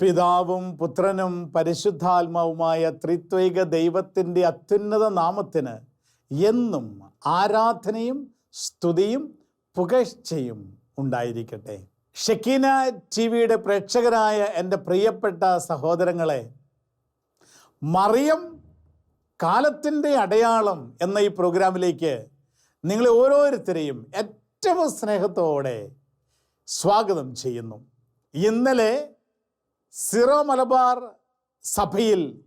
പിതാവും പുത്രനും പരിശുദ്ധാത്മാവുമായ ത്രിത്വൈക ദൈവത്തിന്റെ അത്യുന്നത നാമത്തിന് എന്നും ആരാധനയും സ്തുതിയും പുകഴ്ചയും ഉണ്ടായിരിക്കട്ടെ. ഷെക്കീന ടി വിയുടെ പ്രേക്ഷകരായ എന്റെ പ്രിയപ്പെട്ട സഹോദരങ്ങളെ മറിയം കാലത്തിന്റെ അടയാളം എന്ന ഈ പ്രോഗ്രാമിലേക്ക് നിങ്ങളെ ഓരോരുത്തരെയും ഏറ്റവും സ്നേഹത്തോടെ സ്വാഗതം ചെയ്യുന്നു. ഇന്നലെ സിറോ മലബാർ സഭയിൽ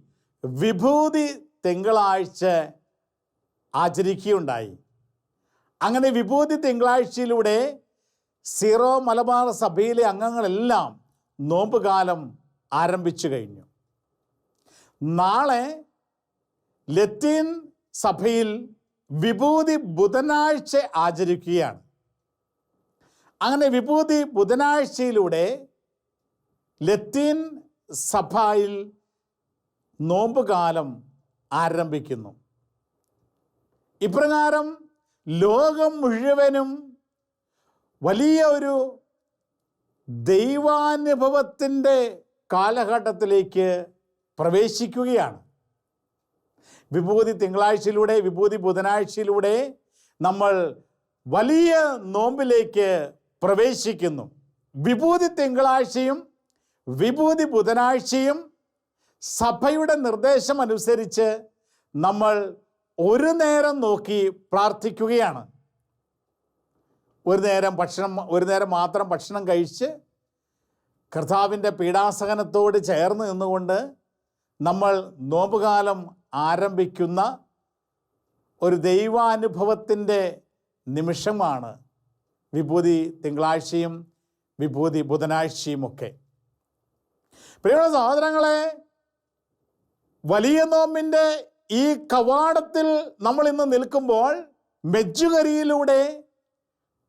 വിഭൂതി തിങ്കളാഴ്ച ആചരിക്കുകയുണ്ടായി. അങ്ങനെ വിഭൂതി തിങ്കളാഴ്ചയിലൂടെ സിറോ മലബാർ സഭയിലെ അംഗങ്ങളെല്ലാം നോമ്പുകാലം ആരംഭിച്ചു കഴിഞ്ഞു. നാളെ ലത്തീൻ സഭയിൽ വിഭൂതി ബുധനാഴ്ച ആചരിക്കുകയാണ്. അങ്ങനെ വിഭൂതി ബുധനാഴ്ചയിലൂടെ ലത്തീൻ സഭയിൽ നോമ്പുകാലം ആരംഭിക്കുന്നു. ഇപ്രകാരം ലോകം മുഴുവനും വലിയ ഒരു ദൈവാനുഭവത്തിന്റെ കാലഘട്ടത്തിലേക്ക് പ്രവേശിക്കുകയാണ്. വിഭൂതി തിങ്കളാഴ്ചയിലൂടെ വിഭൂതി ബുധനാഴ്ചയിലൂടെ നമ്മൾ വലിയ നോമ്പിലേക്ക് പ്രവേശിക്കുന്നു. വിഭൂതി തിങ്കളാഴ്ചയും വിഭൂതി ബുധനാഴ്ചയും സഭയുടെ നിർദ്ദേശം അനുസരിച്ച് നമ്മൾ ഒരു നേരം നോക്കി പ്രാർത്ഥിക്കുകയാണ്. ഒരു നേരം ഭക്ഷണം ഒരു നേരം മാത്രം ഭക്ഷണം കഴിച്ച് കർത്താവിന്റെ പീഡാസഹനത്തോട് ചേർന്ന് നിന്നുകൊണ്ട് നമ്മൾ നോമ്പുകാലം ആരംഭിക്കുന്ന ഒരു ദൈവാനുഭവത്തിന്റെ നിമിഷമാണ് വിഭൂതി തിങ്കളാഴ്ചയും വിഭൂതി ബുധനാഴ്ചയും ഒക്കെ പ്രിയമുള്ള സഹോദരങ്ങളെ വലിയ നോമ്പിന്റെ ഈ കവാടത്തിൽ നമ്മൾ ഇന്ന് നിൽക്കുമ്പോൾ മെജ്ജുകരിയിലൂടെ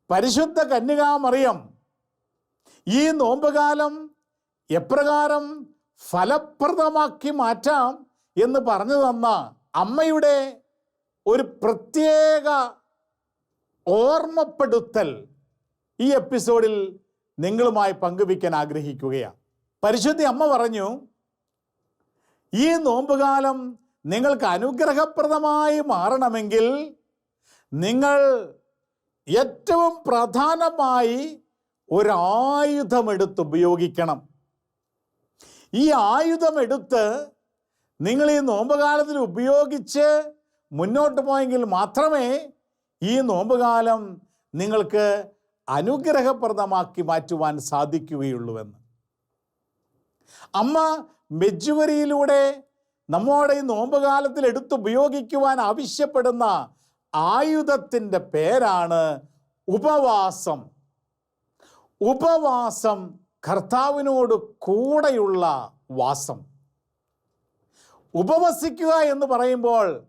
പരിശുദ്ധ കന്യകാമറിയം ഈ നോമ്പുകാലം എപ്രകാരം ഫലപ്രദമാക്കി മാറ്റാം എന്ന് പറഞ്ഞു തന്ന അമ്മയുടെ ഒരു പ്രത്യേക ഓർമ്മപ്പെടുത്തൽ ഈ എപ്പിസോഡിൽ നിങ്ങളുമായി പങ്കുവയ്ക്കാൻ ആഗ്രഹിക്കുകയാണ്. പരിശുദ്ധി അമ്മ പറഞ്ഞു ഈ നോമ്പുകാലം നിങ്ങൾക്ക് അനുഗ്രഹപ്രദമായി മാറണമെങ്കിൽ നിങ്ങൾ ഏറ്റവും പ്രധാനമായി ഒരായുധമെടുത്ത് ഉപയോഗിക്കണം. ഈ ആയുധമെടുത്ത് നിങ്ങൾ ഈ നോമ്പുകാലത്തിൽ ഉപയോഗിച്ച് മുന്നോട്ട് പോയെങ്കിൽ മാത്രമേ ഈ നോമ്പുകാലം നിങ്ങൾക്ക് അനുഗ്രഹപ്രദമാക്കി മാറ്റുവാൻ സാധിക്കുകയുള്ളൂവെന്ന് അമ്മ മെജുവരിയിലൂടെ നമ്മുടെ ഈ നോമ്പുകാലത്തിൽ എടുത്തുപയോഗിക്കുവാൻ ആവശ്യപ്പെടുന്ന ആയുധത്തിന്റെ പേരാണ് ഉപവാസം. ഉപവാസം കർത്താവിനോട് കൂടെയുള്ള വാസം. ഉപവസിക്കുക എന്ന് പറയുമ്പോൾ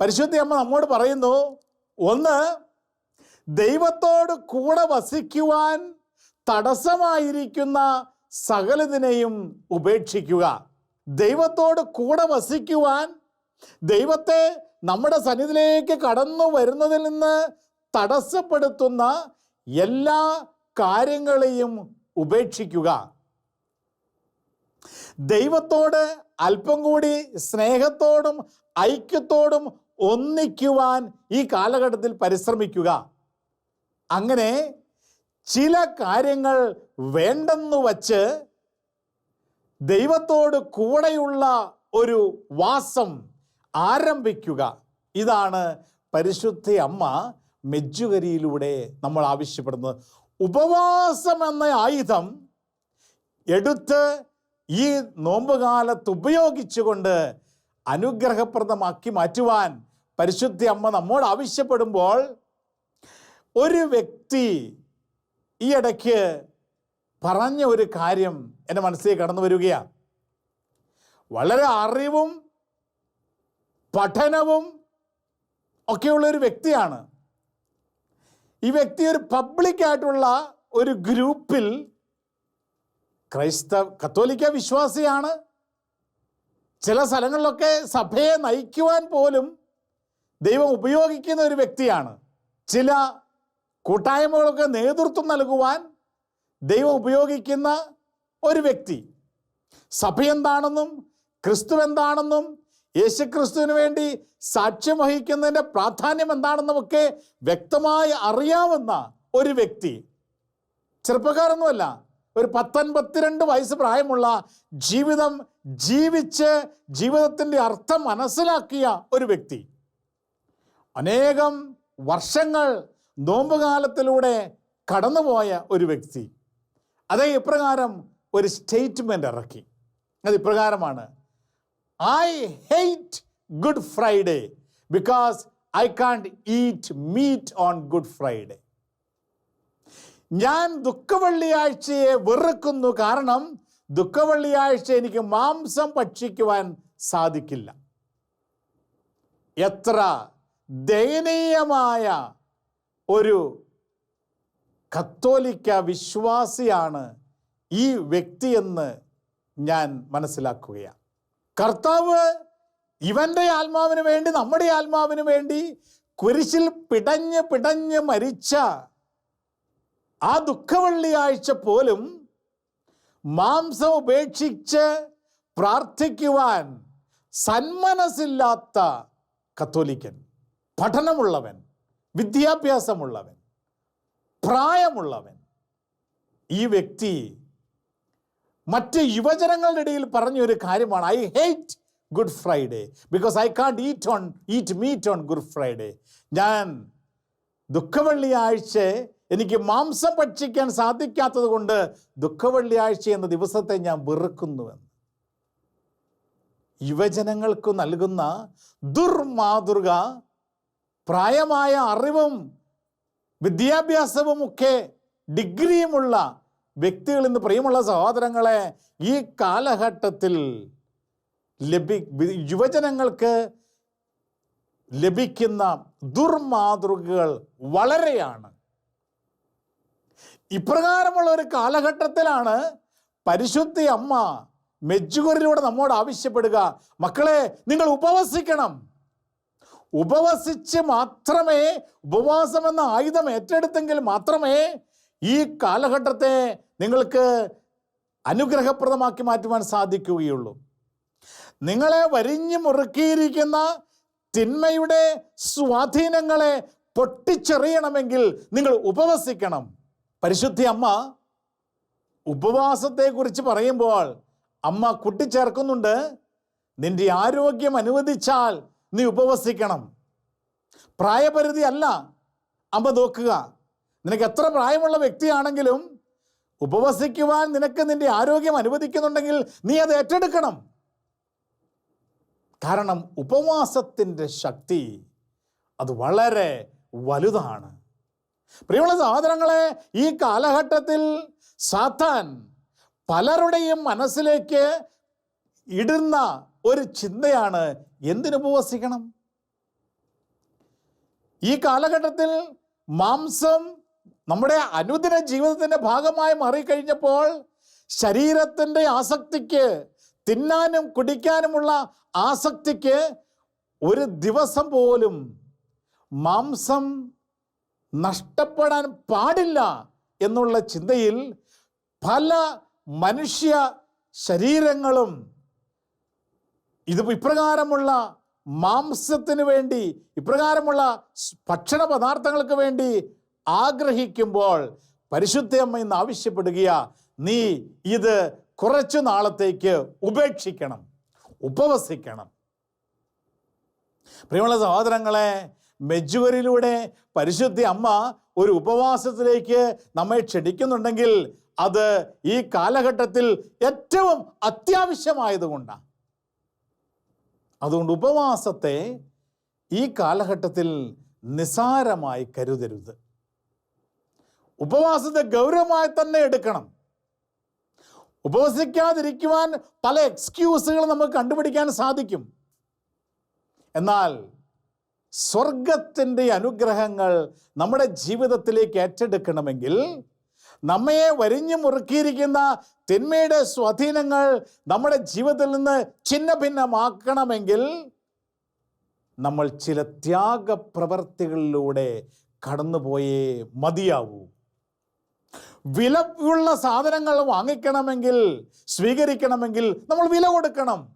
പരിശുദ്ധി അമ്മ നമ്മോട് പറയുന്നു ഒന്ന് ദൈവത്തോട് കൂടെ വസിക്കുവാൻ തടസ്സമായിരിക്കുന്ന സകലതിനെയും ഉപേക്ഷിക്കുക. ദൈവത്തോട് കൂടെ വസിക്കുവാൻ ദൈവത്തെ നമ്മുടെ സന്നിധിയിലേക്ക് കടന്നു വരുന്നതിൽ നിന്ന് തടസ്സപ്പെടുത്തുന്ന എല്ലാ കാര്യങ്ങളെയും ഉപേക്ഷിക്കുക. ദൈവത്തോട് അല്പം കൂടി സ്നേഹത്തോടും ഐക്യത്തോടും ഒന്നിക്കുവാൻ ഈ കാലഘട്ടത്തിൽ പരിശ്രമിക്കുക. അങ്ങനെ ചില കാര്യങ്ങൾ വേണ്ടെന്ന് വച്ച് ദൈവത്തോട് കൂടെയുള്ള ഒരു വാസം ആരംഭിക്കുക. ഇതാണ് പരിശുദ്ധ അമ്മ മെജ്ജുകരിയിലൂടെ നമ്മൾ ആവശ്യപ്പെടുന്നത്. ഉപവാസം എന്ന ആയുധം എടുത്ത് ഈ നോമ്പുകാലത്ത് ഉപയോഗിച്ചുകൊണ്ട് അനുഗ്രഹപ്രദമാക്കി മാറ്റുവാൻ പരിശുദ്ധ അമ്മ നമ്മോട് ആവശ്യപ്പെടുമ്പോൾ ഒരു വ്യക്തി ഈ ഇടയ്ക്ക് പറഞ്ഞ ഒരു കാര്യം എന്റെ മനസ്സിൽ കടന്നു വരികയാണ്. വളരെ അറിവും പഠനവും ഒക്കെയുള്ള ഒരു വ്യക്തിയാണ്. ഈ വ്യക്തി ഒരു പബ്ലിക്കായിട്ടുള്ള ഒരു ഗ്രൂപ്പിൽ ക്രൈസ്തവ കത്തോലിക്ക വിശ്വാസിയാണ്. ചില സ്ഥലങ്ങളിലൊക്കെ സഭയെ നയിക്കുവാൻ പോലും ദൈവം ഉപയോഗിക്കുന്ന ഒരു വ്യക്തിയാണ്. ചില കൂട്ടായ്മകളൊക്കെ നേതൃത്വം നൽകുവാൻ ദൈവം ഉപയോഗിക്കുന്ന ഒരു വ്യക്തി. സഭ എന്താണെന്നും ക്രിസ്തു എന്താണെന്നും യേശു ക്രിസ്തുവിന് വേണ്ടി സാക്ഷ്യം വഹിക്കുന്നതിന്റെ പ്രാധാന്യം എന്താണെന്നുമൊക്കെ വ്യക്തമായി അറിയാവുന്ന ഒരു വ്യക്തി. ചെറുപ്പക്കാരൊന്നുമല്ല ഒരു പത്തൊൻപത്തിരണ്ട് വയസ്സ് പ്രായമുള്ള ജീവിതം ജീവിച്ച് ജീവിതത്തിന്റെ അർത്ഥം മനസ്സിലാക്കിയ ഒരു വ്യക്തി. അനേകം വർഷങ്ങൾ നോമ്പുകാലത്തിലൂടെ കടന്നുപോയ ഒരു വ്യക്തി. അതേ ഇപ്രകാരം ഒരു സ്റ്റേറ്റ്മെന്റ് ഇറക്കി. അത് ഇപ്രകാരമാണ് I hate Good Friday because I can't eat meat on Good Friday ഞാൻ ദുഃഖവെള്ളിയാഴ്ചയെ വെറുക്കുന്നു കാരണം ദുഃഖവെള്ളിയാഴ്ച എനിക്ക് മാംസം ഭക്ഷിക്കുവാൻ സാധിക്കില്ല. എത്ര ദയനീയമായ ഒരു കത്തോലിക്ക വിശ്വാസിയാണ് ഈ വ്യക്തിയെന്ന് ഞാൻ മനസ്സിലാക്കുകയാണ്. കർത്താവ് ഇവന്റെ ആത്മാവിന് വേണ്ടി നമ്മുടെ ആത്മാവിന് വേണ്ടി കുരിശിൽ പിടഞ്ഞ് പിടഞ്ഞ് മരിച്ച ആ ദുഃഖവെള്ളിയാഴ്ച പോലും മാംസം ഉപേക്ഷിച്ച് പ്രാർത്ഥിക്കുവാൻ സന്മനസ്സില്ലാത്ത കത്തോലിക്കൻ പഠനമുള്ളവൻ വിദ്യാഭ്യാസമുള്ളവൻ പ്രായമുള്ളവൻ ഈ വ്യക്തി മറ്റ് യുവജനങ്ങളുടെ ഇടയിൽ പറഞ്ഞൊരു കാര്യമാണ് I hate Good Friday because I can't eat on eat meat on Good Friday ഞാൻ ദുഃഖവെള്ളിയാഴ്ച എനിക്ക് മാംസം ഭക്ഷിക്കാൻ സാധിക്കാത്തത് കൊണ്ട് ദുഃഖവെള്ളിയാഴ്ച എന്ന ദിവസത്തെ ഞാൻ വെറുക്കുന്നുവെന്ന് യുവജനങ്ങൾക്ക് നൽകുന്ന ദുർമാതൃക പ്രായമായ അറിവും വിദ്യാഭ്യാസവും ഒക്കെ ഡിഗ്രിയുമുള്ള വ്യക്തികൾ ഇന്ന് പ്രിയമുള്ള സഹോദരങ്ങളെ ഈ കാലഘട്ടത്തിൽ ലഭി യുവജനങ്ങൾക്ക് ലഭിക്കുന്ന ദുർമാതൃകകൾ വളരെയാണ്. ഇപ്രകാരമുള്ള ഒരു കാലഘട്ടത്തിലാണ് പരിശുദ്ധി അമ്മ മെജ്ജുകുരിലൂടെ നമ്മോട് ആവശ്യപ്പെടുക. മക്കളെ നിങ്ങൾ ഉപവസിക്കണം. ഉപവസിച്ച് മാത്രമേ ഉപവാസം എന്ന ആയുധം ഏറ്റെടുത്തെങ്കിൽ മാത്രമേ ഈ കാലഘട്ടത്തെ നിങ്ങൾക്ക് അനുഗ്രഹപ്രദമാക്കി മാറ്റുവാൻ സാധിക്കുകയുള്ളൂ. നിങ്ങളെ വരിഞ്ഞു മുറുക്കിയിരിക്കുന്ന തിന്മയുടെ സ്വാധീനങ്ങളെ പൊട്ടിച്ചെറിയണമെങ്കിൽ നിങ്ങൾ ഉപവസിക്കണം. പരിശുദ്ധി അമ്മ ഉപവാസത്തെക്കുറിച്ച് പറയുമ്പോൾ അമ്മ കൂട്ടിച്ചേർക്കുന്നുണ്ട്. നിന്റെ ആരോഗ്യം അനുവദിച്ചാൽ നീ ഉപവസിക്കണം. പ്രായപരിധി അല്ല. അമ്മ നോക്കുക. നിനക്ക് എത്ര പ്രായമുള്ള വ്യക്തിയാണെങ്കിലും ഉപവസിക്കുവാൻ നിനക്ക് നിന്റെ ആരോഗ്യം അനുവദിക്കുന്നുണ്ടെങ്കിൽ നീ അത് ഏറ്റെടുക്കണം. കാരണം ഉപവാസത്തിന്റെ ശക്തി അത് വളരെ വലുതാണ്. പ്രിയമുള്ള സഹോദരങ്ങളെ ഈ കാലഘട്ടത്തിൽ സാത്താൻ പലരുടെയും മനസ്സിലേക്ക് ഇടുന്ന ഒരു ചിന്തയാണ് എന്തിനു ഉപവസിക്കണം? ഈ കാലഘട്ടത്തിൽ മാംസം നമ്മുടെ അനുദിന ജീവിതത്തിന്റെ ഭാഗമായി മാറിക്കഴിഞ്ഞപ്പോൾ ശരീരത്തിന്റെ ആസക്തിക്ക് തിന്നാനും കുടിക്കാനുമുള്ള ആസക്തിക്ക് ഒരു ദിവസം പോലും മാംസം നഷ്ടപ്പെടാൻ പാടില്ല എന്നുള്ള ചിന്തയിൽ പല മനുഷ്യ ശരീരങ്ങളും ഇത് ഇപ്രകാരമുള്ള മാംസത്തിന് വേണ്ടി ഇപ്രകാരമുള്ള ഭക്ഷണ പദാർത്ഥങ്ങൾക്ക് വേണ്ടി ആഗ്രഹിക്കുമ്പോൾ പരിശുദ്ധ അമ്മ ഇന്ന് ആവശ്യപ്പെടുകയാ നീ ഇത് കുറച്ചു നാളത്തേക്ക് ഉപേക്ഷിക്കണം ഉപവസിക്കണം. പ്രിയമുള്ള സഹോദരങ്ങളെ മെജുവരിലൂടെ പരിശുദ്ധ അമ്മ ഒരു ഉപവാസത്തിലേക്ക് നമ്മെ ക്ഷണിക്കുന്നുണ്ടെങ്കിൽ അത് ഈ കാലഘട്ടത്തിൽ ഏറ്റവും അത്യാവശ്യമായതുകൊണ്ടാണ്. അതുകൊണ്ട് ഉപവാസത്തെ ഈ കാലഘട്ടത്തിൽ നിസാരമായി കരുതരുത്. ഉപവാസത്തെ ഗൗരവമായി തന്നെ എടുക്കണം. ഉപവസിക്കാതിരിക്കുവാൻ പല എക്സ്ക്യൂസുകൾ നമുക്ക് കണ്ടുപിടിക്കാൻ സാധിക്കും. എന്നാൽ സ്വർഗത്തിന്റെ അനുഗ്രഹങ്ങൾ നമ്മുടെ ജീവിതത്തിലേക്ക് ഏറ്റെടുക്കണമെങ്കിൽ നമ്മയെ വരിഞ്ഞു മുറുക്കിയിരിക്കുന്ന തിന്മയുടെ സ്വാധീനങ്ങൾ നമ്മുടെ ജീവിതത്തിൽ നിന്ന് ഛിന്ന ഭിന്നമാക്കണമെങ്കിൽ നമ്മൾ ചില ത്യാഗ ത്യാഗപ്രവർത്തികളിലൂടെ കടന്നുപോയേ മതിയാവൂ. വിലയുള്ള സാധനങ്ങൾ വാങ്ങിക്കണമെങ്കിൽ സ്വീകരിക്കണമെങ്കിൽ നമ്മൾ വില കൊടുക്കണം.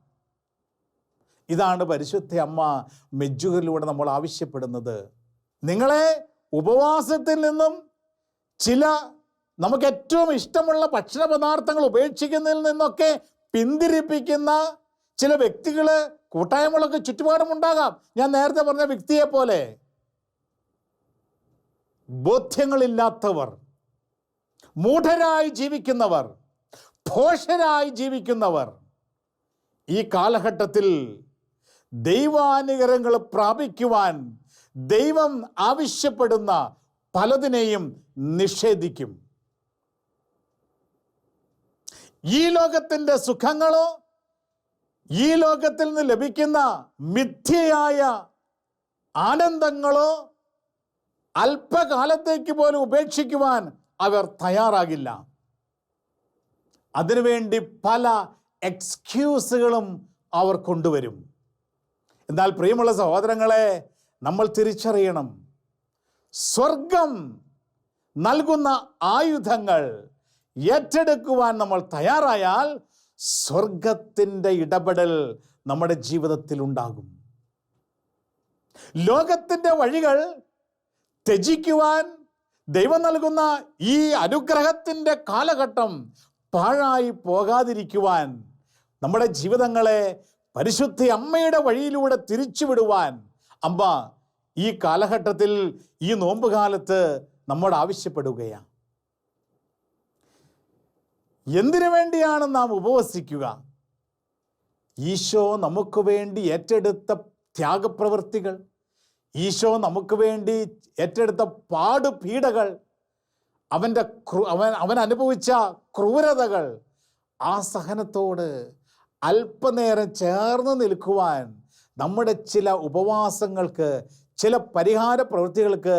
ഇതാണ് പരിശുദ്ധ അമ്മ മെജ്ജുകളിലൂടെ നമ്മൾ ആവശ്യപ്പെടുന്നത്. നിങ്ങളെ ഉപവാസത്തിൽ നിന്നും ചില നമുക്ക് ഏറ്റവും ഇഷ്ടമുള്ള ഭക്ഷണ പദാർത്ഥങ്ങൾ ഉപേക്ഷിക്കുന്നതിൽ നിന്നൊക്കെ പിന്തിരിപ്പിക്കുന്ന ചില വ്യക്തികൾ കൂട്ടായ്മകളൊക്കെ ചുറ്റുപാടും ഉണ്ടാകാം ഞാൻ നേരത്തെ പറഞ്ഞ വ്യക്തിയെ പോലെ ബോധ്യങ്ങളില്ലാത്തവർ മൂഢരായി ജീവിക്കുന്നവർ ഭോഷരായി ജീവിക്കുന്നവർ ഈ കാലഘട്ടത്തിൽ ദൈവാനുഗ്രഹങ്ങൾ പ്രാപിക്കുവാൻ ദൈവം ആവശ്യപ്പെടുന്ന പലതിനെയും നിഷേധിക്കും. ഈ ലോകത്തിന്റെ സുഖങ്ങളോ ഈ ലോകത്തിൽ നിന്ന് ലഭിക്കുന്ന മിഥ്യയായ ആനന്ദങ്ങളോ അല്പകാലത്തേക്ക് പോലും ഉപേക്ഷിക്കുവാൻ അവർ തയ്യാറാകില്ല. അതിനുവേണ്ടി പല എക്സ്ക്യൂസുകളും അവർ കൊണ്ടുവരും. എന്നാൽ പ്രിയമുള്ള സഹോദരങ്ങളെ നമ്മൾ തിരിച്ചറിയണം. സ്വർഗം നൽകുന്ന ആയുധങ്ങൾ ഏറ്റെടുക്കുവാൻ നമ്മൾ തയ്യാറായാൽ സ്വർഗത്തിന്റെ ഇടപെടൽ നമ്മുടെ ജീവിതത്തിൽ ഉണ്ടാകും. ലോകത്തിന്റെ വഴികൾ ത്യജിക്കുവാൻ ദൈവം നൽകുന്ന ഈ അനുഗ്രഹത്തിന്റെ കാലഘട്ടം പാഴായി പോകാതിരിക്കുവാൻ നമ്മുടെ ജീവിതങ്ങളെ പരിശുദ്ധ അമ്മയുടെ വഴിയിലൂടെ തിരിച്ചുവിടുവാൻ അമ്മ ഈ കാലഘട്ടത്തിൽ ഈ നോമ്പുകാലത്ത് നമ്മോട് ആവശ്യപ്പെടുകയാണ്. എന്തിനു വേണ്ടിയാണ് നാം ഉപവസിക്കുക? ഈശോ നമുക്ക് വേണ്ടി ഏറ്റെടുത്ത ത്യാഗപ്രവൃത്തികൾ ഈശോ നമുക്ക് വേണ്ടി ഏറ്റെടുത്ത പാടുപീഡകൾ അവന്റെ ക്രൂ അവൻ അവൻ അനുഭവിച്ച ക്രൂരതകൾ ആ സഹനത്തോട് അല്പനേരം ചേർന്ന് നിൽക്കുവാൻ നമ്മുടെ ചില ഉപവാസങ്ങൾക്ക് ചില പരിഹാര പ്രവൃത്തികൾക്ക്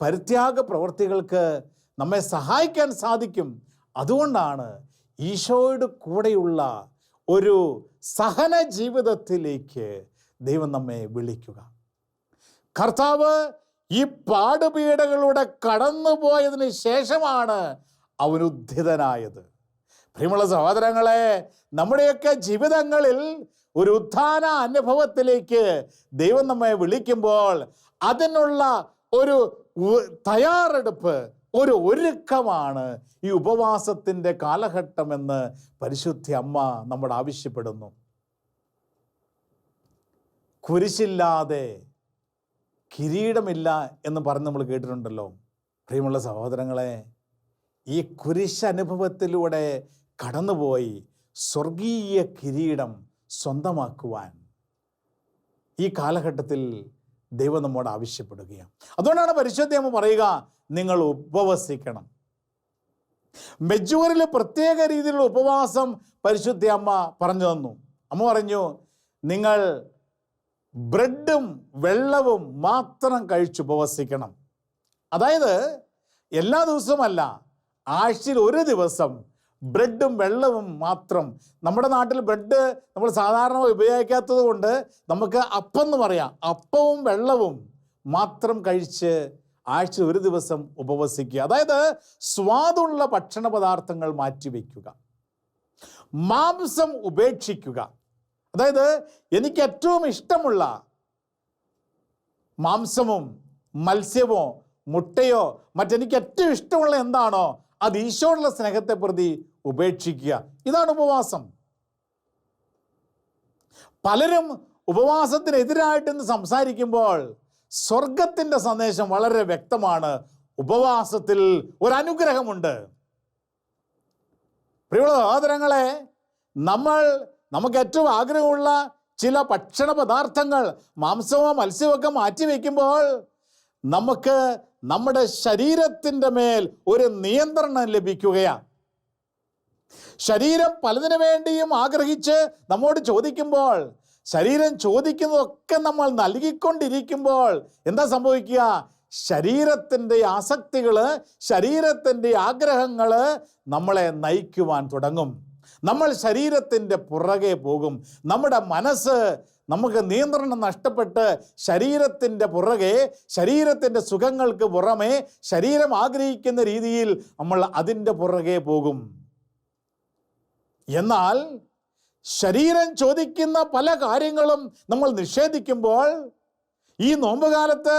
പരിത്യാഗ പ്രവൃത്തികൾക്ക് നമ്മെ സഹായിക്കാൻ സാധിക്കും. അതുകൊണ്ടാണ് ഈശോയുടെ കൂടെയുള്ള ഒരു സഹന ജീവിതത്തിലേക്ക് ദൈവം നമ്മെ വിളിക്കുക. കർത്താവ് ഈ പാടുപീടകളുടെ കടന്നുപോയതിന് ശേഷമാണ് അവനുദ്ധിതനായത്. പ്രിയമുള്ള സഹോദരങ്ങളെ നമ്മുടെയൊക്കെ ജീവിതങ്ങളിൽ ഒരു ഉത്ഥാന അനുഭവത്തിലേക്ക് ദൈവം നമ്മെ വിളിക്കുമ്പോൾ അതിനുള്ള ഒരു തയ്യാറെടുപ്പ് ഒരു ഒരുക്കമാണ് ഈ ഉപവാസത്തിന്റെ കാലഘട്ടമെന്ന് പരിശുദ്ധി അമ്മ നമ്മോട് ആവശ്യപ്പെടുന്നു. കുരിശില്ലാതെ കിരീടമില്ല എന്ന് പറഞ്ഞ് നമ്മൾ കേട്ടിട്ടുണ്ടല്ലോ. പ്രിയമുള്ള സഹോദരങ്ങളെ ഈ കുരിശ് അനുഭവത്തിലൂടെ കടന്നുപോയി സ്വർഗീയ കിരീടം സ്വന്തമാക്കുവാൻ ഈ കാലഘട്ടത്തിൽ ദൈവം നമ്മോട് ആവശ്യപ്പെടുകയാണ്. അതുകൊണ്ടാണ് പരിശുദ്ധ അമ്മ പറയുക നിങ്ങൾ ഉപവസിക്കണം. മെജൂറിൽ പ്രത്യേക രീതിയിലുള്ള ഉപവാസം പരിശുദ്ധ അമ്മ പറഞ്ഞു തന്നു. അമ്മ പറഞ്ഞു നിങ്ങൾ ബ്രെഡും വെള്ളവും മാത്രം കഴിച്ച് ഉപവസിക്കണം. അതായത് എല്ലാ ദിവസവുമല്ല ആഴ്ചയിൽ ഒരു ദിവസം ബ്രെഡും വെള്ളവും മാത്രം. നമ്മുടെ നാട്ടിൽ ബ്രെഡ് നമ്മൾ സാധാരണ ഉപയോഗിക്കാത്തത് കൊണ്ട് നമുക്ക് അപ്പം എന്ന് പറയാം. അപ്പവും വെള്ളവും മാത്രം കഴിച്ച് ആഴ്ച ഒരു ദിവസം ഉപവസിക്കുക. അതായത് സ്വാദുള്ള ഭക്ഷണ പദാർത്ഥങ്ങൾ മാറ്റിവെക്കുക മാംസം ഉപേക്ഷിക്കുക. അതായത് എനിക്ക് ഏറ്റവും ഇഷ്ടമുള്ള മാംസമോ മത്സ്യമോ മുട്ടയോ മറ്റെനിക്ക് ഏറ്റവും ഇഷ്ടമുള്ള എന്താണോ അത് ഈശോയുള്ള സ്നേഹത്തെ പ്രതി ഉപേക്ഷിക്കുക. ഇതാണ് ഉപവാസം. പലരും ഉപവാസത്തിനെതിരായിട്ട് ഇന്ന് സംസാരിക്കുമ്പോൾ സ്വർഗത്തിന്റെ സന്ദേശം വളരെ വ്യക്തമാണ്. ഉപവാസത്തിൽ ഒരനുഗ്രഹമുണ്ട്. പ്രിയമുള്ള സഹോദരങ്ങളെ നമ്മൾ നമുക്ക് ഏറ്റവും ആഗ്രഹമുള്ള ചില ഭക്ഷണ പദാർത്ഥങ്ങൾ മാംസമോ മത്സ്യമൊക്കെ മാറ്റിവെക്കുമ്പോൾ നമുക്ക് നമ്മുടെ ശരീരത്തിന്റെ മേൽ ഒരു നിയന്ത്രണം ലഭിക്കുകയാണ്. ശരീരം പലതിനു വേണ്ടിയും ആഗ്രഹിച്ച് നമ്മോട് ചോദിക്കുമ്പോൾ ശരീരം ചോദിക്കുന്നതൊക്കെ നമ്മൾ നൽകിക്കൊണ്ടിരിക്കുമ്പോൾ എന്താ സംഭവിക്കുക? ശരീരത്തിന്റെ ആസക്തികൾ ശരീരത്തിന്റെ ആഗ്രഹങ്ങൾ നമ്മളെ നയിക്കുവാൻ തുടങ്ങും. നമ്മൾ ശരീരത്തിന്റെ പുറകെ പോകും. നമ്മുടെ മനസ്സ് നമുക്ക് നിയന്ത്രണം നഷ്ടപ്പെട്ട് ശരീരത്തിന്റെ പുറകെ ശരീരത്തിന്റെ സുഖങ്ങൾക്ക് പുറമെ ശരീരം ആഗ്രഹിക്കുന്ന രീതിയിൽ നമ്മൾ അതിന്റെ പുറകെ പോകും. എന്നാൽ ശരീരം ചോദിക്കുന്ന പല കാര്യങ്ങളും നമ്മൾ നിഷേധിക്കുമ്പോൾ ഈ നോമ്പുകാലത്ത്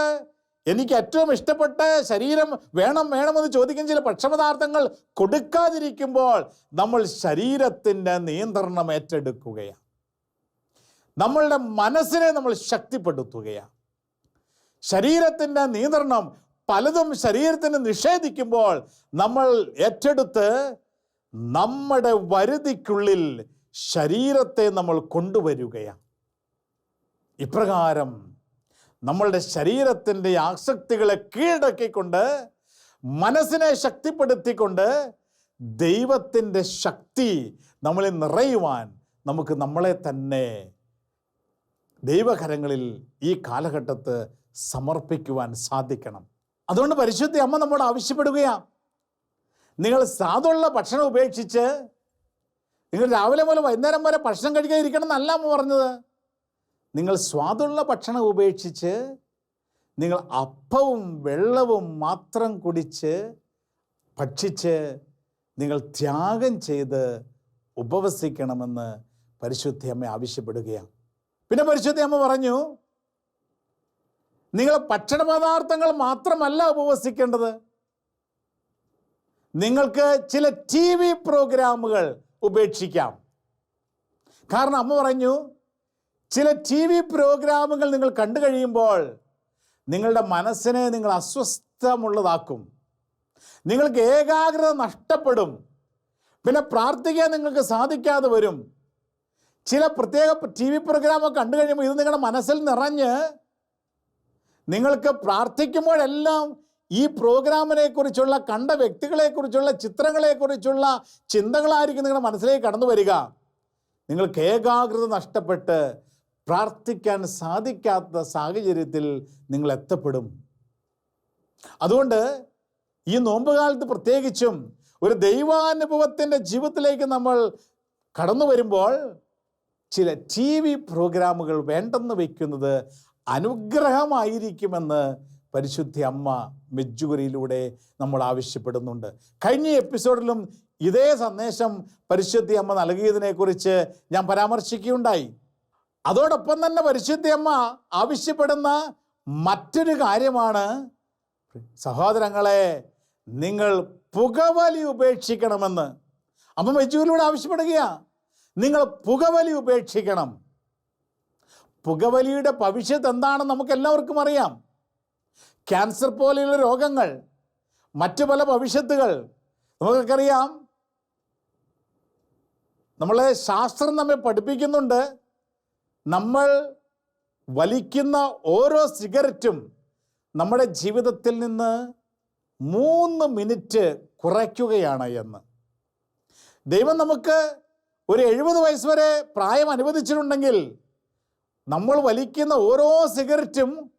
എനിക്ക് ഏറ്റവും ഇഷ്ടപ്പെട്ട ശരീരം വേണം വേണമെന്ന് ചോദിക്കുന്ന ചില ഭക്ഷണപദാർത്ഥങ്ങൾ കൊടുക്കാതിരിക്കുമ്പോൾ നമ്മൾ ശരീരത്തിന്റെ നിയന്ത്രണം ഏറ്റെടുക്കുകയാണ്. നമ്മളുടെ മനസ്സിനെ നമ്മൾ ശക്തിപ്പെടുത്തുകയാണ്. ശരീരത്തിന്റെ നിയന്ത്രണം പലതും ശരീരത്തിന് നിഷേധിക്കുമ്പോൾ നമ്മൾ ഏറ്റെടുത്ത് നമ്മുടെ വരുതിക്കുള്ളിൽ ശരീരത്തെ നമ്മൾ കൊണ്ടുവരികയാണ്. ഇപ്രകാരം നമ്മളുടെ ശരീരത്തിന്റെ ആസക്തികളെ കീഴടക്കിക്കൊണ്ട് മനസ്സിനെ ശക്തിപ്പെടുത്തിക്കൊണ്ട് ദൈവത്തിന്റെ ശക്തി നമ്മളെ നിറയുവാൻ നമുക്ക് നമ്മളെ തന്നെ ദൈവകരങ്ങളിൽ ഈ കാലഘട്ടത്ത് സമർപ്പിക്കുവാൻ സാധിക്കണം. അതുകൊണ്ട് പരിശുദ്ധി അമ്മ നമ്മോട് ആവശ്യപ്പെടുകയാണ്. നിങ്ങൾ സാധുള്ള ഭക്ഷണം ഉപേക്ഷിച്ച് നിങ്ങൾ രാവിലെ മുതൽ വൈകുന്നേരം വരെ ഭക്ഷണം കഴിക്കാതിരിക്കണം എന്നല്ല അമ്മ പറഞ്ഞത്. നിങ്ങൾ സ്വാദുള്ള ഭക്ഷണം ഉപേക്ഷിച്ച് നിങ്ങൾ അപ്പവും വെള്ളവും മാത്രം കുടിച്ച് ഭക്ഷിച്ച് നിങ്ങൾ ത്യാഗം ചെയ്ത് ഉപവസിക്കണമെന്ന് പരിശുദ്ധി അമ്മ ആവശ്യപ്പെടുകയാണ്. പിന്നെ പരിശുദ്ധി അമ്മ പറഞ്ഞു നിങ്ങൾ ഭക്ഷണ പദാർത്ഥങ്ങൾ മാത്രമല്ല ഉപവസിക്കേണ്ടത്. നിങ്ങൾക്ക് ചില ടി വി പ്രോഗ്രാമുകൾ ഉപേക്ഷിക്കാം. കാരണം അമ്മ പറഞ്ഞു ചില ടി വി പ്രോഗ്രാമുകൾ നിങ്ങൾ കണ്ടു കഴിയുമ്പോൾ നിങ്ങളുടെ മനസ്സിനെ നിങ്ങൾ അസ്വസ്ഥമുള്ളതാക്കും. നിങ്ങൾക്ക് ഏകാഗ്രത നഷ്ടപ്പെടും. പിന്നെ പ്രാർത്ഥിക്കാൻ നിങ്ങൾക്ക് സാധിക്കാതെ വരും. ചില പ്രത്യേക ടി വി പ്രോഗ്രാമൊക്കെ കണ്ടു കഴിയുമ്പോൾ ഇത് നിങ്ങളുടെ മനസ്സിൽ നിറഞ്ഞ് നിങ്ങൾക്ക് പ്രാർത്ഥിക്കുമ്പോഴെല്ലാം ഈ പ്രോഗ്രാമിനെ കുറിച്ചുള്ള കണ്ട വ്യക്തികളെക്കുറിച്ചുള്ള ചിത്രങ്ങളെക്കുറിച്ചുള്ള ചിന്തകളായിരിക്കും നിങ്ങളുടെ മനസ്സിലേക്ക് കടന്നു വരിക. നിങ്ങൾക്ക് ഏകാഗ്രത നഷ്ടപ്പെട്ട് പ്രാർത്ഥിക്കാൻ സാധിക്കാത്ത സാഹചര്യത്തിൽ നിങ്ങൾ എത്തപ്പെടും. അതുകൊണ്ട് ഈ നോമ്പുകാലത്ത് പ്രത്യേകിച്ചും ഒരു ദൈവാനുഭവത്തിന്റെ ജീവിതത്തിലേക്ക് നമ്മൾ കടന്നു വരുമ്പോൾ ചില ടി വി പ്രോഗ്രാമുകൾ വേണ്ടെന്ന് വയ്ക്കുന്നത് അനുഗ്രഹമായിരിക്കുമെന്ന് പരിശുദ്ധ അമ്മ മെജ്ജുകുരിയിലൂടെ നമ്മൾ ആവശ്യപ്പെടുന്നുണ്ട്. കഴിഞ്ഞ എപ്പിസോഡിലും ഇതേ സന്ദേശം പരിശുദ്ധി അമ്മ നൽകിയതിനെക്കുറിച്ച് ഞാൻ പരാമർശിക്കുകയുണ്ടായി. അതോടൊപ്പം തന്നെ പരിശുദ്ധി അമ്മ ആവശ്യപ്പെടുന്ന മറ്റൊരു കാര്യമാണ്. സഹോദരങ്ങളെ നിങ്ങൾ പുകവലി ഉപേക്ഷിക്കണമെന്ന്. അമ്മ മെജ്ജൂരിലൂടെ ആവശ്യപ്പെടുകയാണ് നിങ്ങൾ പുകവലി ഉപേക്ഷിക്കണം. പുകവലിയുടെ ഭവിഷ്യത്ത് എന്താണെന്ന് നമുക്ക് എല്ലാവർക്കും അറിയാം. ക്യാൻസർ പോലെയുള്ള രോഗങ്ങൾ മറ്റു പല ഭവിഷ്യത്തുകൾ. നമുക്കൊക്കെ അറിയാം നമ്മളെ ശാസ്ത്രം നമ്മെ പഠിപ്പിക്കുന്നുണ്ട്. നമ്മൾ വലിക്കുന്ന ഓരോ സിഗരറ്റും നമ്മുടെ ജീവിതത്തിൽ നിന്ന് മൂന്ന് മിനിറ്റ് കുറയ്ക്കുകയാണ് എന്ന്. ദൈവം നമുക്ക് ഒരു എഴുപത് വയസ്സ് വരെ പ്രായം അനുവദിച്ചിട്ടുണ്ടെങ്കിൽ നമ്മൾ വലിക്കുന്ന ഓരോ സിഗരറ്റും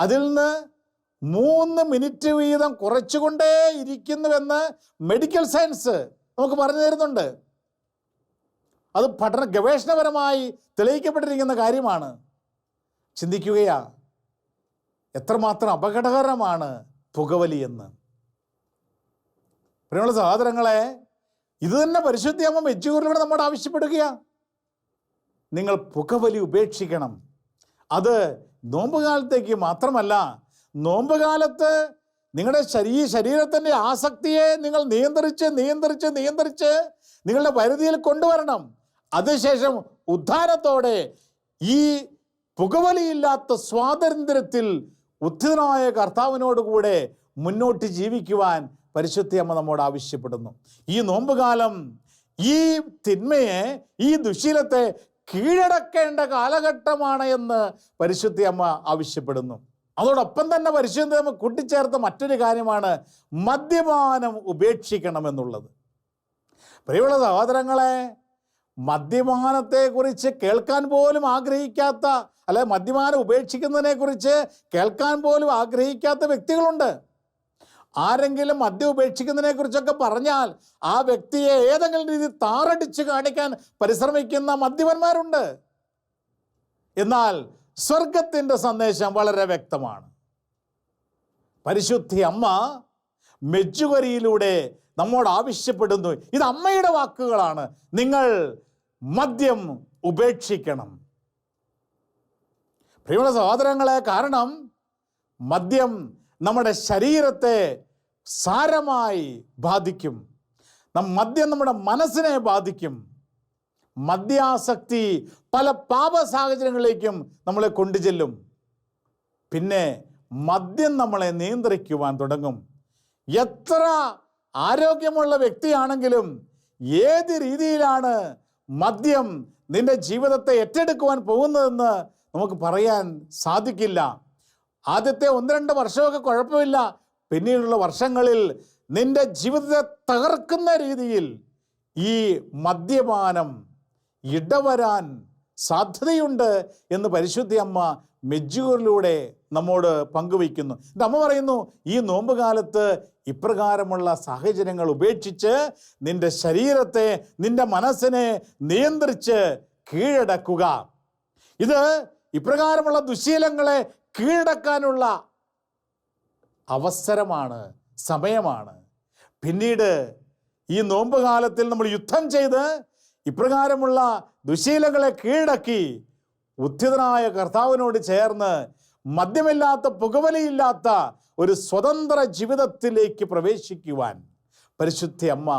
അതിൽ നിന്ന് മൂന്ന് മിനിറ്റ് വീതം കുറച്ചുകൊണ്ടേ ഇരിക്കുന്നുവെന്ന് മെഡിക്കൽ സയൻസ് നമുക്ക് പറഞ്ഞു തരുന്നുണ്ട്. അത് പഠന ഗവേഷണപരമായി തെളിയിക്കപ്പെട്ടിരിക്കുന്ന കാര്യമാണ്. ചിന്തിക്കുകയാ എത്രമാത്രം അപകടകരമാണ് പുകവലി എന്ന്. പ്രിയമുള്ള സഹോദരങ്ങളെ ഇത് തന്നെ പരിശുദ്ധിയാകുമ്പോൾ മെച്ചൂരിലൂടെ നമ്മോട് ആവശ്യപ്പെടുകയാണ് നിങ്ങൾ പുകവലി ഉപേക്ഷിക്കണം. അത് നോമ്പുകാലത്തേക്ക് മാത്രമല്ല നോമ്പുകാലത്ത് നിങ്ങളുടെ ശരീ ശരീരത്തിന്റെ ആസക്തിയെ നിങ്ങൾ നിയന്ത്രിച്ച് നിയന്ത്രിച്ച് നിയന്ത്രിച്ച് നിങ്ങളുടെ പരിധിയിൽ കൊണ്ടുവരണം. അതിനുശേഷം ഉദ്ധാരത്തോടെ ഈ പുകവലിയില്ലാത്ത സ്വാതന്ത്ര്യത്തിൽ ഉദ്ധിതനായ കർത്താവിനോടുകൂടെ മുന്നോട്ട് ജീവിക്കുവാൻ പരിശുദ്ധി അമ്മ നമ്മോട് ആവശ്യപ്പെടുന്നു. ഈ നോമ്പുകാലം ഈ തിന്മയെ ഈ ദുശീലത്തെ കീഴടക്കേണ്ട കാലഘട്ടമാണ് എന്ന് പരിശുദ്ധി അമ്മ ആവശ്യപ്പെടുന്നു. അതോടൊപ്പം തന്നെ പരിശുദ്ധ കൂട്ടിച്ചേർത്ത മറ്റൊരു കാര്യമാണ് മദ്യപാനം ഉപേക്ഷിക്കണമെന്നുള്ളത്. പ്രിയമുള്ള സഹോദരങ്ങളെ മദ്യപാനത്തെക്കുറിച്ച് കേൾക്കാൻ പോലും ആഗ്രഹിക്കാത്ത അല്ലെ മദ്യപാനം ഉപേക്ഷിക്കുന്നതിനെക്കുറിച്ച് കേൾക്കാൻ പോലും ആഗ്രഹിക്കാത്ത വ്യക്തികളുണ്ട്. ആരെങ്കിലും മദ്യം ഉപേക്ഷിക്കുന്നതിനെക്കുറിച്ചൊക്കെ പറഞ്ഞാൽ ആ വ്യക്തിയെ ഏതെങ്കിലും രീതി താറടിച്ച് കാണിക്കാൻ പരിശ്രമിക്കുന്ന മദ്യപന്മാരുണ്ട്. എന്നാൽ സ്വർഗത്തിന്റെ സന്ദേശം വളരെ വ്യക്തമാണ്. പരിശുദ്ധി അമ്മ മെജ്ജുകരിയിലൂടെ നമ്മോട് ആവശ്യപ്പെടുന്നു. ഇത് അമ്മയുടെ വാക്കുകളാണ്. നിങ്ങൾ മദ്യം ഉപേക്ഷിക്കണം. പ്രിയമുള്ള സഹോദരങ്ങളെ കാരണം മദ്യം നമ്മുടെ ശരീരത്തെ സാരമായി ബാധിക്കും. മദ്യം നമ്മുടെ മനസ്സിനെ ബാധിക്കും. മദ്യാസക്തി പല പാപ സാഹചര്യങ്ങളിലേക്കും നമ്മളെ കൊണ്ടുചെല്ലും. പിന്നെ മദ്യം നമ്മളെ നിയന്ത്രിക്കുവാൻ തുടങ്ങും. എത്ര ആരോഗ്യമുള്ള വ്യക്തിയാണെങ്കിലും ഏത് രീതിയിലാണ് മദ്യം നിന്റെ ജീവിതത്തെ ഏറ്റെടുക്കുവാൻ പോകുന്നതെന്ന് നമുക്ക് പറയാൻ സാധിക്കില്ല. ആദ്യത്തെ ഒന്ന് രണ്ട് വർഷമൊക്കെ കുഴപ്പമില്ല. പിന്നീടുള്ള വർഷങ്ങളിൽ നിന്റെ ജീവിതത്തെ തകർക്കുന്ന രീതിയിൽ ഈ മദ്യപാനം ഇടവരാൻ സാധ്യതയുണ്ട് എന്ന് പരിശുദ്ധി അമ്മ മെജ്ജൂറിലൂടെ നമ്മോട് പങ്കുവയ്ക്കുന്നു. അമ്മ പറയുന്നു ഈ നോമ്പ് കാലത്ത് ഇപ്രകാരമുള്ള സാഹചര്യങ്ങൾ ഉപേക്ഷിച്ച് നിന്റെ ശരീരത്തെ നിന്റെ മനസ്സിനെ നിയന്ത്രിച്ച് കീഴടക്കുക. ഇത് ഇപ്രകാരമുള്ള ദുശീലങ്ങളെ കീഴടക്കാനുള്ള അവസരമാണ് സമയമാണ്. പിന്നീട് ഈ നോമ്പ് കാലത്തിൽ നമ്മൾ യുദ്ധം ചെയ്ത് ഇപ്രകാരമുള്ള ദുശീലങ്ങളെ കീഴടക്കി ഉദ്ധിതനായ കർത്താവിനോട് ചേർന്ന് മദ്യമില്ലാത്ത പുകവലിയില്ലാത്ത ഒരു സ്വതന്ത്ര ജീവിതത്തിലേക്ക് പ്രവേശിക്കുവാൻ പരിശുദ്ധ അമ്മ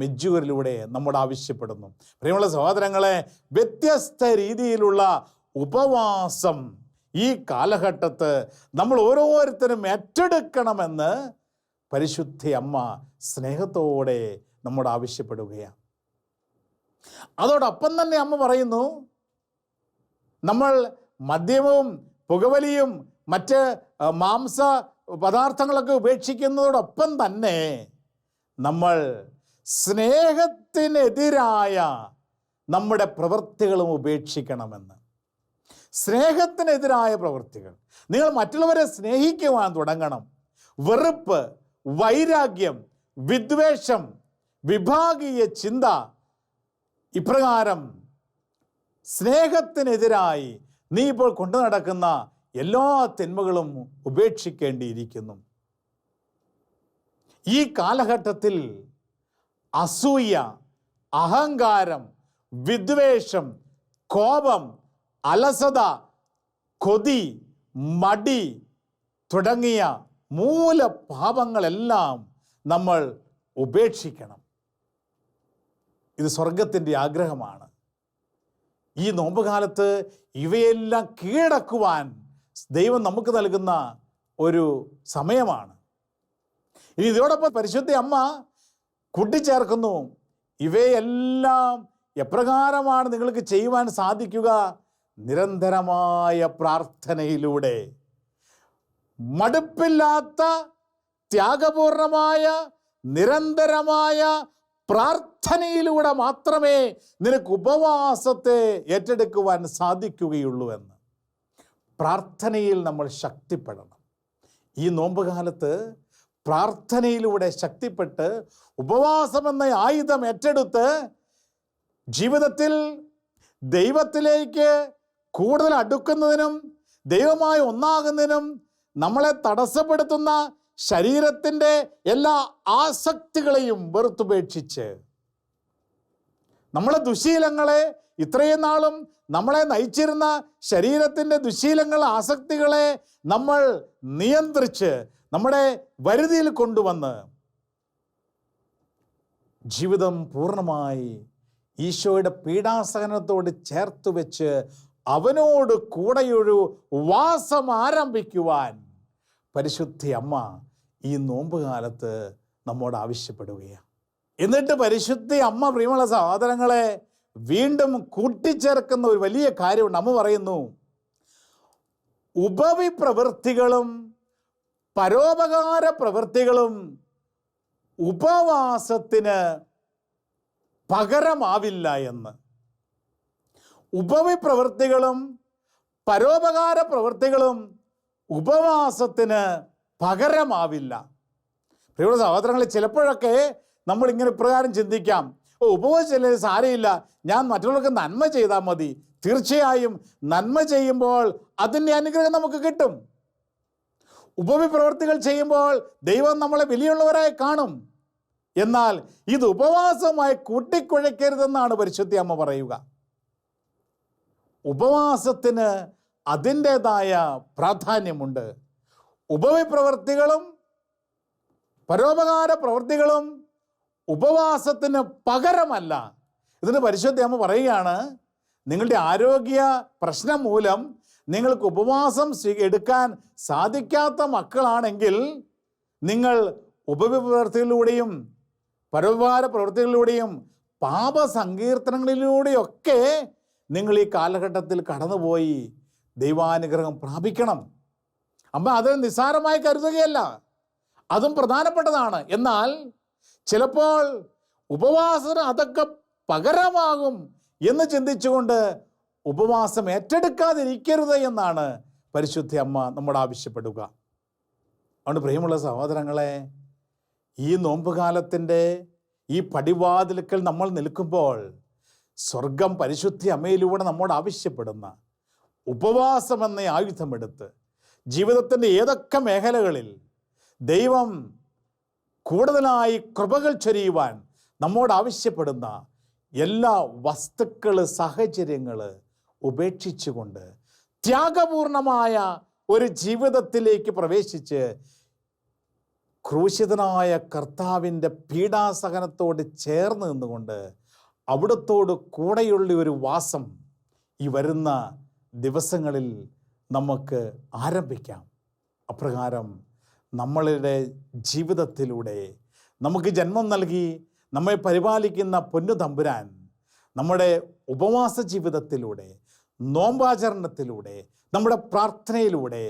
മെജ്ജൂരിലൂടെ നമ്മോട് ആവശ്യപ്പെടുന്നു. പ്രിയമുള്ള സഹോദരങ്ങളെ വ്യത്യസ്ത രീതിയിലുള്ള ഉപവാസം ഈ കാലഘട്ടത്ത് നമ്മൾ ഓരോരുത്തരും ഏറ്റെടുക്കണമെന്ന് പരിശുദ്ധ അമ്മ സ്നേഹത്തോടെ നമ്മോട് ആവശ്യപ്പെടുകയാണ്. അതോടൊപ്പം തന്നെ അമ്മ പറയുന്നു നമ്മൾ മദ്യവും പുകവലിയും മറ്റ് മാംസ പദാർത്ഥങ്ങളൊക്കെ ഉപേക്ഷിക്കുന്നതോടൊപ്പം തന്നെ നമ്മൾ സ്നേഹത്തിനെതിരായ നമ്മുടെ പ്രവൃത്തികളും ഉപേക്ഷിക്കണമെന്ന്. സ്നേഹത്തിനെതിരായ പ്രവൃത്തികൾ. നിങ്ങൾ മറ്റുള്ളവരെ സ്നേഹിക്കുവാൻ തുടങ്ങണം. വെറുപ്പ് വൈരാഗ്യം വിദ്വേഷം വിഭാഗീയ ചിന്ത ഇപ്രകാരം സ്നേഹത്തിനെതിരായി നീ ഇപ്പോൾ കൊണ്ടു നടക്കുന്ന എല്ലാ തിന്മകളും ഉപേക്ഷിക്കേണ്ടിയിരിക്കുന്നു. ഈ കാലഘട്ടത്തിൽ അസൂയ അഹങ്കാരം വിദ്വേഷം കോപം അലസത കൊതി മടി തുടങ്ങിയ മൂലപാപങ്ങളെല്ലാം നമ്മൾ ഉപേക്ഷിക്കണം. ഇത് സ്വർഗത്തിന്റെ ആഗ്രഹമാണ്. ഈ നോമ്പുകാലത്ത് ഇവയെല്ലാം കീഴടക്കുവാൻ ദൈവം നമുക്ക് നൽകുന്ന ഒരു സമയമാണ്. ഇനി ഇതോടൊപ്പം പരിശുദ്ധ അമ്മ കൂട്ടിച്ചേർക്കുന്നു. ഇവയെല്ലാം എപ്രകാരമാണ് നിങ്ങൾക്ക് ചെയ്യുവാൻ സാധിക്കുക? നിരന്തരമായ പ്രാർത്ഥനയിലൂടെ. മടുപ്പില്ലാത്ത ത്യാഗപൂർണമായ നിരന്തരമായ പ്രാർത്ഥനയിലൂടെ മാത്രമേ നിനക്ക് ഉപവാസത്തെ ഏറ്റെടുക്കുവാൻ സാധിക്കുകയുള്ളൂ എന്ന്. പ്രാർത്ഥനയിൽ നമ്മൾ ശക്തിപ്പെടണം. ഈ നോമ്പുകാലത്ത് പ്രാർത്ഥനയിലൂടെ ശക്തിപ്പെട്ട് ഉപവാസം എന്ന ആയുധം ഏറ്റെടുത്ത് ജീവിതത്തിൽ ദൈവത്തിലേക്ക് കൂടുതൽ അടുക്കുന്നതിനും ദൈവമായി ഒന്നാകുന്നതിനും നമ്മളെ തടസ്സപ്പെടുത്തുന്ന ശരീരത്തിന്റെ എല്ലാ ആസക്തികളെയും വെറുത്തുപേക്ഷിച്ച് നമ്മളെ ദുശീലങ്ങളെ ഇത്രയും നാളും നമ്മളെ നയിച്ചിരുന്ന ശരീരത്തിന്റെ ദുശീലങ്ങൾ ആസക്തികളെ നമ്മൾ നിയന്ത്രിച്ച് നമ്മുടെ വരുതിയിൽ കൊണ്ടുവന്ന് ജീവിതം പൂർണമായി ഈശോയുടെ പീഡാസഹനത്തോട് ചേർത്ത് വെച്ച് അവനോട് കൂടെയൊരു വാസം ആരംഭിക്കുവാൻ പരിശുദ്ധി അമ്മ ഈ നോമ്പ് കാലത്ത് നമ്മോട് ആവശ്യപ്പെടുകയാണ്. എന്നിട്ട് പരിശുദ്ധി അമ്മ പ്രിയമുള്ള സഹോദരങ്ങളെ വീണ്ടും കൂട്ടിച്ചേർക്കുന്ന ഒരു വലിയ കാര്യമുണ്ട്. അമ്മ പറയുന്നു ഉപവി പ്രവൃത്തികളും പരോപകാര പ്രവൃത്തികളും ഉപവാസത്തിന് പകരമാവില്ല എന്ന്. ഉപവിപ്രവൃത്തികളും പരോപകാര പ്രവൃത്തികളും ഉപവാസത്തിന് പകരമാവില്ല. പ്രിയപ്പെട്ട സഹോദരങ്ങളെ ചിലപ്പോഴൊക്കെ നമ്മൾ ഇങ്ങനെ ഇപ്രകാരം ചിന്തിക്കാം. ഓ ഉപവസിച്ചില്ലേ സാരയില്ല ഞാൻ മറ്റുള്ളവർക്ക് നന്മ ചെയ്താൽ മതി. തീർച്ചയായും നന്മ ചെയ്യുമ്പോൾ അതിന്റെ അനുഗ്രഹം നമുക്ക് കിട്ടും. ഉപവിപ്രവർത്തികൾ ചെയ്യുമ്പോൾ ദൈവം നമ്മളെ വിലയുള്ളവരായി കാണും. എന്നാൽ ഇത് ഉപവാസമായി കൂട്ടിക്കുഴയ്ക്കരുതെന്നാണ് പരിശുദ്ധി അമ്മ പറയുക. ഉപവാസത്തിന് അതിന്റെതായ പ്രാധാന്യമുണ്ട്. ഉപവിപ്രവർത്തികളും പരോപകാര പ്രവൃത്തികളും ഉപവാസത്തിന് പകരമല്ല. ഇതിന് പരിശുദ്ധ അമ്മ പറയുകയാണ് നിങ്ങളുടെ ആരോഗ്യ പ്രശ്നം മൂലം നിങ്ങൾക്ക് ഉപവാസം എടുക്കാൻ സാധിക്കാത്ത മക്കളാണെങ്കിൽ നിങ്ങൾ ഉപവിപ്രവർത്തികളിലൂടെയും പരോപകാര പ്രവൃത്തികളിലൂടെയും പാപസങ്കീർത്തനങ്ങളിലൂടെയൊക്കെ നിങ്ങൾ ഈ കാലഘട്ടത്തിൽ കടന്നുപോയി ദൈവാനുഗ്രഹം പ്രാപിക്കണം. അമ്മ അത് നിസ്സാരമായി കരുതുകയല്ല. അതും പ്രധാനപ്പെട്ടതാണ്. എന്നാൽ ചിലപ്പോൾ ഉപവാസത്തിന് അതൊക്കെ പകരമാകും എന്ന് ചിന്തിച്ചുകൊണ്ട് ഉപവാസം ഏറ്റെടുക്കാതിരിക്കരുത് എന്നാണ് പരിശുദ്ധ അമ്മ നമ്മോട് ആവശ്യപ്പെടുക. അതുകൊണ്ട് പ്രിയമുള്ള സഹോദരങ്ങളെ ഈ നോമ്പുകാലത്തിന്റെ ഈ പടിവാതിലുക്കൽ നമ്മൾ നിൽക്കുമ്പോൾ സ്വർഗം പരിശുദ്ധി അമ്മയിലൂടെ നമ്മോട് ആവശ്യപ്പെടുന്ന ഉപവാസമെന്ന ആയുധമെടുത്ത് ജീവിതത്തിന്റെ ഏതൊക്കെ മേഖലകളിൽ ദൈവം കൂടുതലായി കൃപകൾ ചൊരിയുവാൻ നമ്മോട് ആവശ്യപ്പെടുന്ന എല്ലാ വസ്തുക്കൾ സാഹചര്യങ്ങൾ ഉപേക്ഷിച്ചുകൊണ്ട് ത്യാഗപൂർണമായ ഒരു ജീവിതത്തിലേക്ക് പ്രവേശിച്ച് ക്രൂശിതനായ കർത്താവിന്റെ പീഡാസഹനത്തോട് ചേർന്ന് നിന്നുകൊണ്ട് അവിടത്തോട് കൂടെയുള്ള ഒരു വാസം ഈ വരുന്ന ദിവസങ്ങളിൽ നമുക്ക് ആരംഭിക്കാം. അപ്രകാരം നമ്മളുടെ ജീവിതത്തിലൂടെ നമുക്ക് ജന്മം നൽകി നമ്മെ പരിപാലിക്കുന്ന പൊന്നു തമ്പുരാൻ നമ്മുടെ ഉപവാസ ജീവിതത്തിലൂടെ നോമ്പാചരണത്തിലൂടെ നമ്മുടെ പ്രാർത്ഥനയിലൂടെ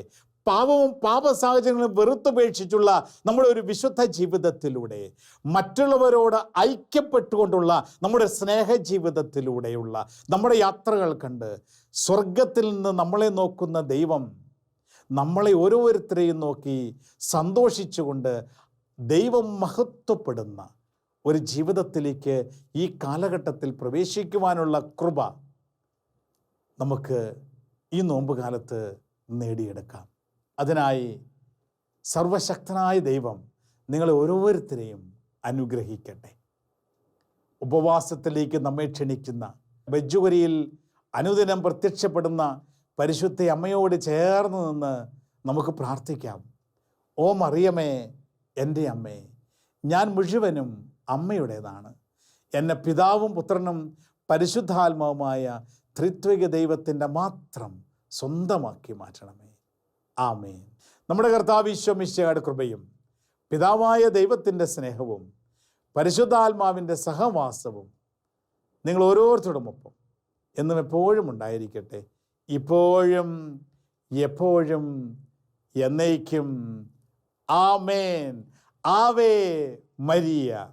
പാപവും പാപ സാഹചര്യങ്ങളും വെറുത്തുപേക്ഷിച്ചുള്ള നമ്മുടെ ഒരു വിശുദ്ധ ജീവിതത്തിലൂടെ മറ്റുള്ളവരോട് ഐക്യപ്പെട്ടുകൊണ്ടുള്ള നമ്മുടെ സ്നേഹ ജീവിതത്തിലൂടെയുള്ള നമ്മുടെ യാത്രകൾ കണ്ട് സ്വർഗത്തിൽ നിന്ന് നമ്മളെ നോക്കുന്ന ദൈവം നമ്മളെ ഓരോരുത്തരെയും നോക്കി സന്തോഷിച്ചുകൊണ്ട് ദൈവം മഹത്വപ്പെടുന്ന ഒരു ജീവിതത്തിലേക്ക് ഈ കാലഘട്ടത്തിൽ പ്രവേശിക്കുവാനുള്ള കൃപ നമുക്ക് ഈ നോമ്പുകാലത്ത് നേടിയെടുക്കാം. അതിനായി സർവശക്തനായ ദൈവം നിങ്ങളെ ഓരോരുത്തരെയും അനുഗ്രഹിക്കട്ടെ. ഉപവാസത്തിലേക്ക് നമ്മെ ക്ഷണിക്കുന്ന ബജ്ജുകരിയിൽ അനുദിനം പ്രത്യക്ഷപ്പെടുന്ന പരിശുദ്ധ അമ്മയോട് ചേർന്ന് നിന്ന് നമുക്ക് പ്രാർത്ഥിക്കാം. ഓ മറിയമേ എന്റെ അമ്മേ ഞാൻ മുഴുവനും അമ്മയുടേതാണ്. എന്നെ പിതാവും പുത്രനും പരിശുദ്ധാത്മാവുമായ ത്രിത്വിക ദൈവത്തിന്റെ മാത്രം സ്വന്തമാക്കി മാറ്റണമേ. ആമേ നമ്മുടെ കർത്താവ് ഈശ്വമിശയുടെ കൃപയും പിതാവായ ദൈവത്തിന്റെ സ്നേഹവും പരിശുദ്ധാത്മാവിന്റെ സഹവാസവും നിങ്ങൾ ഓരോരുത്തരോടുമൊപ്പം എന്നും എപ്പോഴും ഉണ്ടായിരിക്കട്ടെ. ഇപ്പോഴും എപ്പോഴും എന്നേക്കും. ആമേൻ. ആവേ മരിയ.